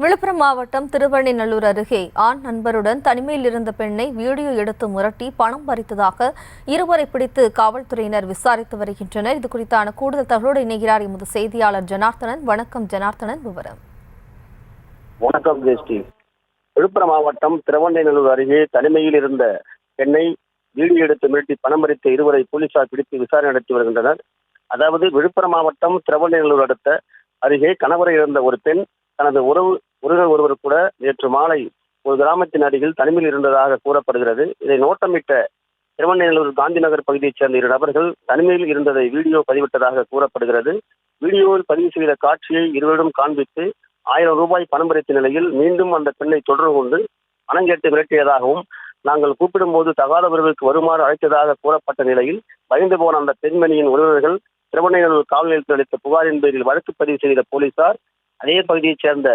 விழுப்புரம் மாவட்டம் திருவண்ணிநல்லூர் அருகே ஆண் நண்பருடன் தனிமையில் இருந்த பெண்ணை வீடியோ எடுத்து முரட்டி பணம் பறித்ததாக இருவரை பிடித்து காவல்துறையினர் விசாரித்து வருகின்றனர். இது குறித்தான கூடுதல் தகவலோடு இணைகிறார் எமது செய்தியாளர் ஜனார்த்தனன். வணக்கம் ஜனார்த்தனன் விவரம். வணக்கம் ஜெயஸ்ரீ. விழுப்புரம் மாவட்டம் திருவண்ணைநல்லூர் அருகே தனிமையில் இருந்த பெண்ணை வீடியோ எடுத்து மிரட்டி பணம் பறித்த இருவரை போலீசார் பிடித்து விசாரணை நடத்தி வருகின்றனர். அதாவது விழுப்புரம் மாவட்டம் திருவண்ணைநல்லூர் அடுத்த அருகே கணவரை இழந்த ஒரு பெண் தனது உறவு உறவினர் ஒருவர் கூட நேற்று மாலை ஒரு கிராமத்தின் அருகில் தனிமையில் இருந்ததாக கூறப்படுகிறது. இதை நோட்டமிட்ட திருவண்ணநல்லூர் காந்தி நகர் பகுதியைச் சேர்ந்த இரு நபர்கள் தனிமையில் இருந்ததை வீடியோ பதிவிட்டதாக கூறப்படுகிறது. வீடியோவில் பதிவு செய்த காட்சியை இருவரிடம் காண்பித்து ஆயிரம் ரூபாய் பணம் பறித்த நிலையில் மீண்டும் அந்த பெண்ணை தொடர்பு கொண்டு பணம் கேட்டு மிரட்டியதாகவும் நாங்கள் கூப்பிடும்போது தகாத உறவுக்கு வருமாறு அழைத்ததாக கூறப்பட்ட நிலையில் பயந்து போன அந்த பெண்மணியின் உறவினர்கள் திருவண்ணநல்லூர் காவல் நிலையத்தில் அளித்த புகாரின் பேரில் வழக்கு பதிவு செய்த போலீசார் அதே பகுதியைச் சேர்ந்த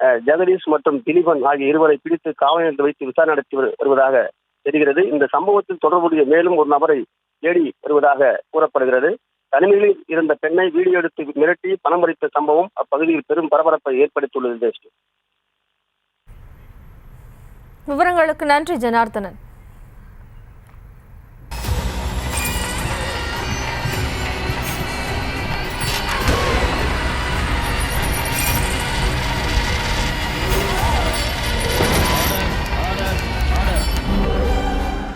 ஜெகதீஷ் மற்றும் திலீபன் ஆகிய இருவரை பிடித்து காவல் நிலையத்தில் வைத்து விசாரணை நடத்தி வருவதாக தெரிகிறது. இந்த சம்பவத்தில் தொடர்புடைய மேலும் ஒரு நபரை தேடி வருவதாக கூறப்படுகிறது. தனிமையில் இருந்த பெண்ணை வீடியோ எடுத்து மிரட்டி பணம் பறித்த சம்பவம் அப்பகுதியில் பெரும் பரபரப்பை ஏற்படுத்தியுள்ளது. விவரங்களுக்கு நன்றி ஜனார்த்தனன்.